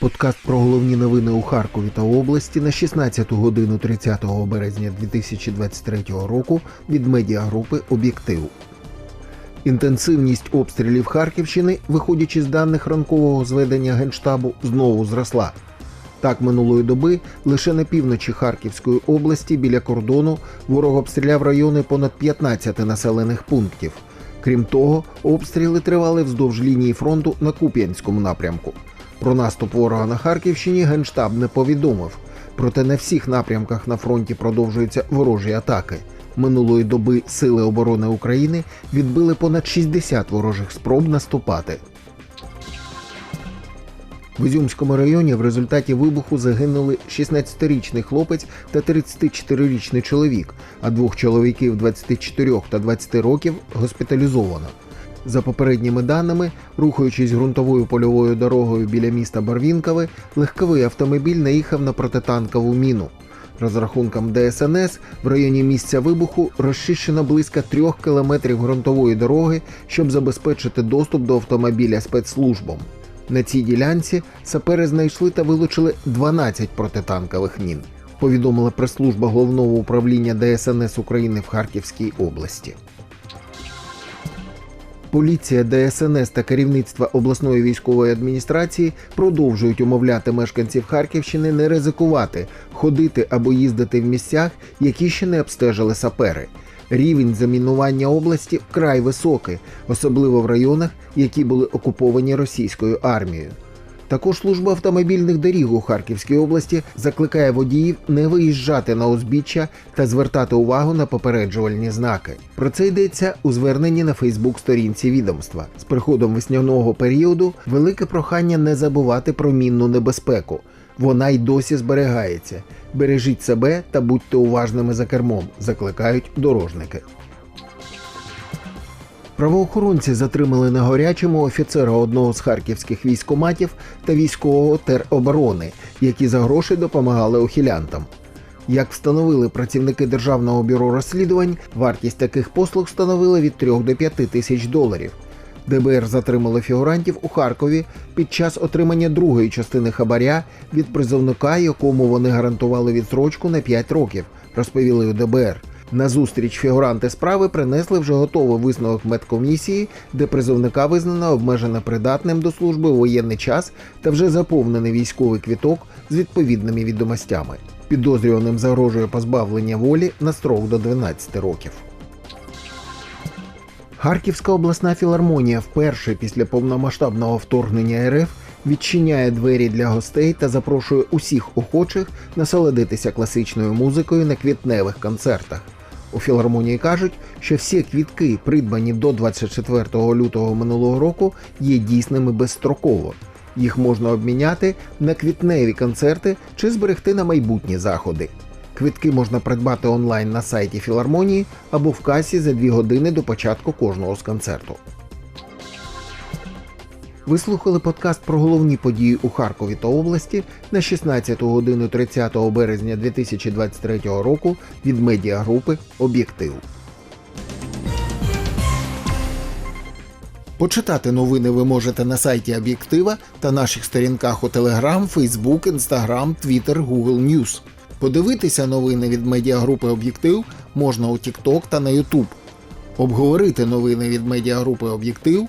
Подкаст про головні новини у Харкові та області на 16 годину 30 березня 2023 року від медіагрупи Об'єктив. Інтенсивність обстрілів Харківщини, виходячи з даних ранкового зведення Генштабу, знову зросла. Так, минулої доби лише на півночі Харківської області біля кордону ворог обстріляв райони понад 15 населених пунктів. Крім того, обстріли тривали вздовж лінії фронту на Куп'янському напрямку. Про наступ ворога на Харківщині Генштаб не повідомив. Проте на всіх напрямках на фронті продовжуються ворожі атаки. Минулої доби Сили оборони України відбили понад 60 ворожих спроб наступати. В Ізюмському районі в результаті вибуху загинули 16-річний хлопець та 34-річний чоловік, а двох чоловіків 24 та 20 років госпіталізовано. За попередніми даними, рухаючись ґрунтовою польовою дорогою біля міста Барвінкове, легковий автомобіль наїхав на протитанкову міну. Розрахункам ДСНС в районі місця вибуху розчищено близько трьох кілометрів ґрунтової дороги, щоб забезпечити доступ до автомобіля спецслужбам. На цій ділянці сапери знайшли та вилучили 12 протитанкових мін. Повідомила прес-служба головного управління ДСНС України в Харківській області. Поліція ДСНС та керівництво обласної військової адміністрації продовжують умовляти мешканців Харківщини не ризикувати, ходити або їздити в місцях, які ще не обстежили сапери. Рівень замінування області вкрай високий, особливо в районах, які були окуповані російською армією. Також служба автомобільних доріг у Харківській області закликає водіїв не виїжджати на узбіччя та звертати увагу на попереджувальні знаки. Про це йдеться у зверненні на Фейсбук-сторінці відомства. З приходом весняного періоду велике прохання не забувати про мінну небезпеку. Вона й досі зберігається. Бережіть себе та будьте уважними за кермом, закликають дорожники. Правоохоронці затримали на гарячому офіцера одного з харківських військоматів та військового тероборони, які за гроші допомагали ухилянтам. Як встановили працівники Державного бюро розслідувань, вартість таких послуг становила від 3 до 5 тисяч доларів. ДБР затримало фігурантів у Харкові під час отримання другої частини хабаря від призовника, якому вони гарантували відсрочку на 5 років, розповіли у ДБР. На зустріч фігуранти справи принесли вже готовий висновок медкомісії, де призовника визнано обмежено придатним до служби у воєнний час та вже заповнений військовий квіток з відповідними відомостями. Підозрюваним загрожує позбавлення волі на строк до 12 років. Харківська обласна філармонія вперше після повномасштабного вторгнення РФ відчиняє двері для гостей та запрошує усіх охочих насолодитися класичною музикою на квітневих концертах. У філармонії кажуть, що всі квітки, придбані до 24 лютого минулого року, є дійсними безстроково. Їх можна обміняти на квітневі концерти чи зберегти на майбутні заходи. Квитки можна придбати онлайн на сайті філармонії або в касі за дві години до початку кожного з концерту. Ви слухали подкаст про головні події у Харкові та області на 16 годину 30 березня 2023 року від медіагрупи Об'єктив. Почитати новини ви можете на сайті Об'єктива та наших сторінках у Telegram, Facebook, Instagram, Twitter, Google News. Подивитися новини від медіагрупи Об'єктив можна у TikTok та на YouTube. Обговорити новини від медіагрупи Об'єктив